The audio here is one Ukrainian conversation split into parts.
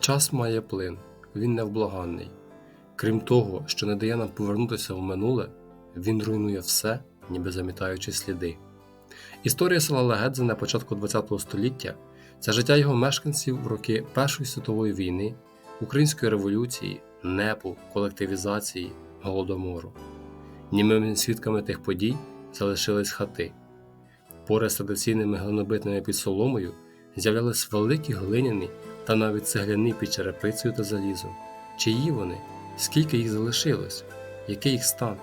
Час має плин, він невблаганний. Крім того, що не дає нам повернутися в минуле, він руйнує все, ніби замітаючи сліди. Історія села Легедзе на початку ХХ століття це життя його мешканців в роки Першої світової війни, Української революції, НЕПу, колективізації, голодомору. Німими свідками тих подій залишились хати. Поряд з традиційними глинобитними під соломою з'являлись великі глиняні та навіть цегляні під черепицею та залізом. Чиї вони? Скільки їх залишилось? Який їх стан?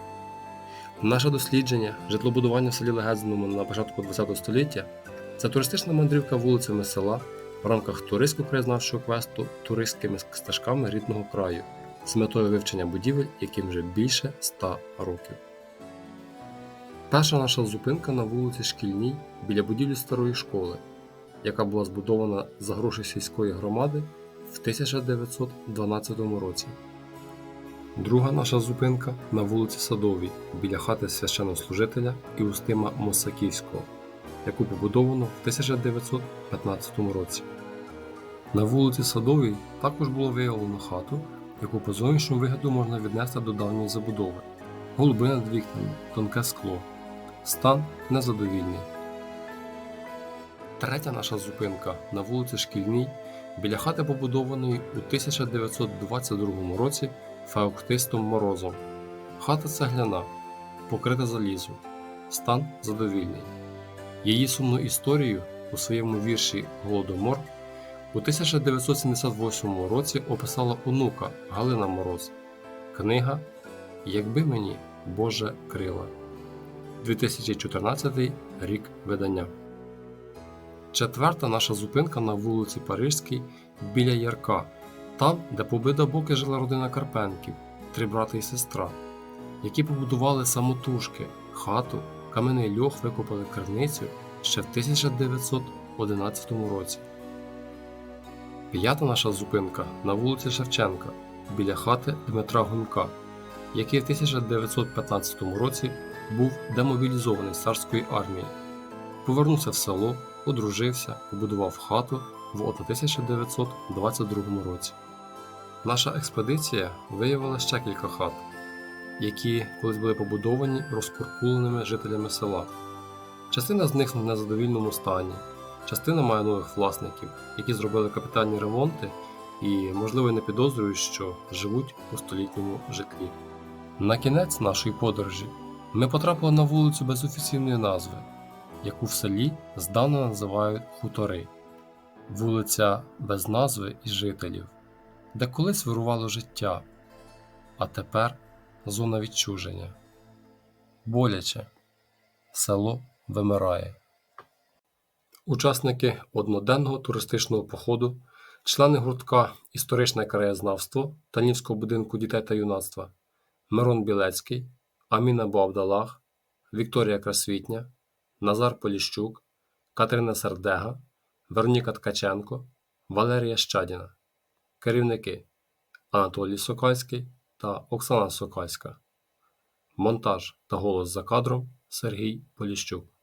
Наше дослідження житлобудування в селі Легедзиному на початку ХХ століття це туристична мандрівка вулицями села в рамках туристсько-краєзнавчого квесту туристськими стежками рідного краю з метою вивчення будівель, яким вже більше 100 років. Перша наша зупинка на вулиці Шкільній біля будівлі старої школи, яка була збудована за гроші сільської громади в 1912 році. Друга наша зупинка на вулиці Садовій біля хати священнослужителя Іустима Мосаківського, яку побудовано в 1915 році. На вулиці Садовій також було виявлено хату, яку по зовнішньому вигляду можна віднести до давньої забудови. Голуби над вікнами, тонке скло. Стан незадовільний. Третя наша зупинка на вулиці Шкільній біля хати побудованої у 1922 році феоктистом Морозом. Хата цегляна, покрита залізом. Стан задовільний. Її сумну історію у своєму вірші Голодомор у 1978 році описала онука Галина Мороз. Книга Якби мені Боже крила. 2014 рік видання. Четверта наша зупинка на вулиці Парижській біля Ярка, там, де побита боки жила родина Карпенків, три брати і сестра, які побудували самотужки, хату, кам'яний льох викопали криницю ще в 1911 році. П'ята наша зупинка на вулиці Шевченка біля хати Дмитра Гунька, який в 1915 році був демобілізований царської армії. Повернувся в село, одружився, побудував хату в 1922 році. Наша експедиція виявила ще кілька хат, які колись були побудовані розкуркуленими жителями села. Частина з них в незадовільному стані, частина має нових власників, які зробили капітальні ремонти і, можливо, не підозрюють, що живуть у столітньому житлі. На кінець нашої подорожі ми потрапили на вулицю без офіційної назви, яку в селі здавна називають хутори, вулиця без назви і жителів, де колись вирувало життя, а тепер зона відчуження. Боляче село вимирає. Учасники одноденного туристичного походу, члени гуртка Історичне краєзнавство Танівського будинку дітей та юнацтва Мирон Білецький, Аміна Буабдалах, Вікторія Красвітня, Назар Поліщук, Катерина Сердега, Вероніка Ткаченко, Валерія Щадіна. Керівники Анатолій Сокальський та Оксана Сокальська. Монтаж та голос за кадром Сергій Поліщук.